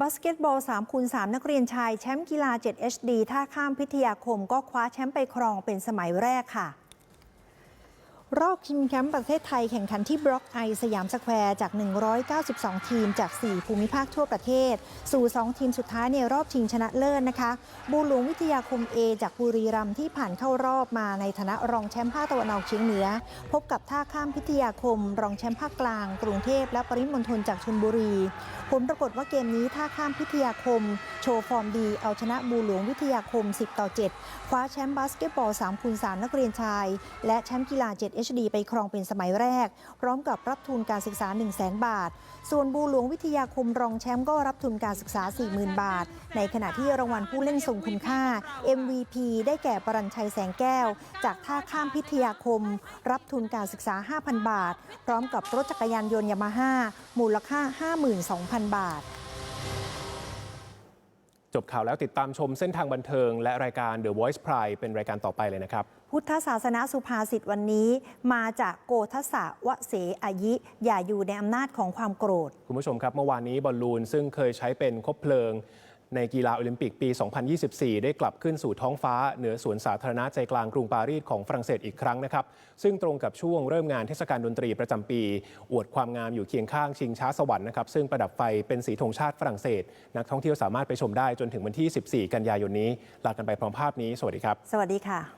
บาสเกตบอล3คูณ3นักเรียนชาย แชมป์กีฬา 7 HD ท่าข้ามพิทยาคมก็คว้าแชมป์ไปครองเป็นสมัยแรกค่ะ รอบชิงแชมป์ประเทศไทยแข่งขันที่บล็อกไอสยามสแควร์จาก 192 ทีมจาก 4 ภูมิภาคทั่วประเทศ สู่ 2 ทีมสุดท้ายในรอบชิงชนะเลิศนะคะ บูหลวงวิทยาคม A จากบุรีรัมย์ที่ผ่านเข้ารอบมาในฐานะรองแชมป์ภาคตะวันออกเฉียงเหนือ พบกับท่าข้ามพิทยาคม รองแชมป์ภาคกลาง กรุงเทพและปริมณฑลจากชลบุรี ผลปรากฏว่าเกมนี้ท่าข้ามพิทยาคม โชว์ฟอร์มดีเอาชนะบูหลวงวิทยาคม 10 ต่อ 7 คว้าแชมป์บาสเกตบอล3คูณ3นักเรียนชาย และแชมป์กีฬา 7 HD ไปครองเป็นสมัยแรก พร้อมกับรับทุนการศึกษา 1 0 0 0 0แบาท ส่วนบูหลวงวิทยาคมรองแชมป์ก็รับทุนการศึกษา 40,000 บาท ในขณะที่รางวัลผู้เล่นทรงคุณค่า MVP ได้แก่ปรัญชัยแสงแก้ว จากท่าข้ามพิทยาคม รับทุนการศึกษา 5,000 บาท พร้อมกับรถจักรยานยนต์ยามาฮ่ามูลค่า 52,000 บาท จบข่าวแล้วติดตามชมเส้นทางบันเทิง และรายการ The Voice Pride เป็นรายการต่อไปเลยนะครับ พุทธศาสนาสุภาษิตวันนี้มาจากโกทัสสะวะเสอายิ อย่าอยู่ในอำนาจของความโกรธ คุณผู้ชมครับ เมื่อวานนี้บอลลูนซึ่งเคยใช้เป็นคบเพลิง ในกีฬาโอลิมปิกปี 2024 ได้กลับขึ้นสู่ท้องฟ้าเหนือสวนสาธารณะใจกลางกรุงปารีสของฝรั่งเศสอีกครั้งนะครับ ซึ่งตรงกับช่วงเริ่มงานเทศกาลดนตรีประจำปี อวดความงามอยู่เคียงข้างชิงช้าสวรรค์นะครับ ซึ่งประดับไฟเป็นสีธงชาติฝรั่งเศส นักท่องเที่ยวสามารถไปชมได้จนถึงวันที่ 14 กันยายนนี้ ลากันไปพร้อมภาพนี้ สวัสดีครับ สวัสดีค่ะ